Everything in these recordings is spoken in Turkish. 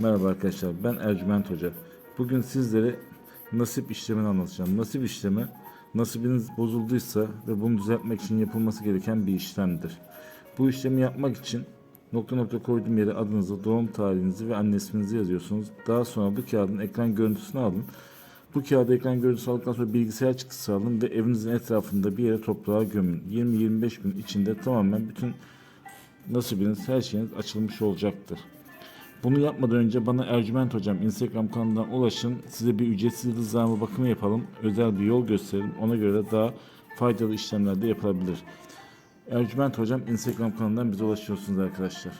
Merhaba arkadaşlar ben Ercüment Hoca. Bugün sizlere nasip işlemini anlatacağım. Nasip işlemi nasibiniz bozulduysa ve bunu düzeltmek için yapılması gereken bir işlemdir. Bu işlemi yapmak için nokta nokta koyduğum yere adınızı, doğum tarihinizi ve anne isminizi yazıyorsunuz. Daha sonra bu kağıdın ekran görüntüsünü alın. Bu kağıdı ekran görüntüsü aldıktan sonra bilgisayar çıktısı alın ve evinizin etrafında bir yere toprağa gömün. 20-25 gün içinde tamamen bütün nasibiniz, her şeyiniz açılmış olacaktır. Bunu yapmadan önce bana Ercüment Hocam Instagram kanalından ulaşın. Size bir ücretsiz rızamı bakımı yapalım. Özel bir yol gösterelim. Ona göre daha faydalı işlemler de yapılabilir. Ercüment Hocam Instagram kanalından bize ulaşıyorsunuz arkadaşlar.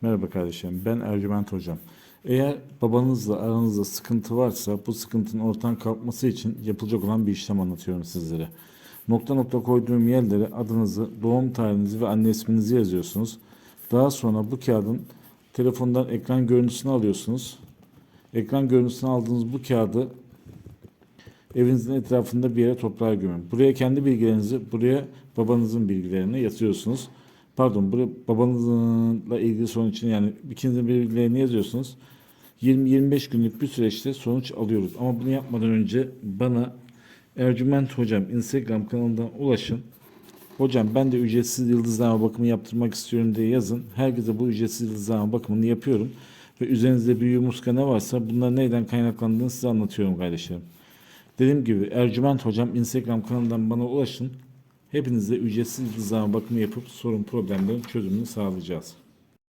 Merhaba kardeşim ben Ercüment Hocam. Eğer babanızla aranızda sıkıntı varsa bu sıkıntının ortadan kalkması için yapılacak olan bir işlem anlatıyorum sizlere. Nokta nokta koyduğum yerlere adınızı, doğum tarihinizi ve anne isminizi yazıyorsunuz. Daha sonra bu kağıdın telefondan ekran görüntüsünü alıyorsunuz. Ekran görüntüsünü aldığınız bu kağıdı evinizin etrafında bir yere toprağa gömün. Buraya kendi bilgilerinizi, buraya babanızın bilgilerini yazıyorsunuz. Pardon, buraya babanızla ilgili sorun için yani ikinizin bilgilerini yazıyorsunuz. 20-25 günlük bir süreçte sonuç alıyoruz. Ama bunu yapmadan önce bana Ercüment Hocam Instagram kanalından ulaşın. Hocam ben de ücretsiz yıldızlama bakımı yaptırmak istiyorum diye yazın. Herkese bu ücretsiz yıldızlama bakımını yapıyorum. Ve üzerinizde büyü muska ne varsa bunlar neyden kaynaklandığını size anlatıyorum kardeşlerim. Dediğim gibi Ercüment Hocam Instagram kanalından bana ulaşın. Hepinize ücretsiz yıldızlama bakımı yapıp sorun problemlerin çözümünü sağlayacağız.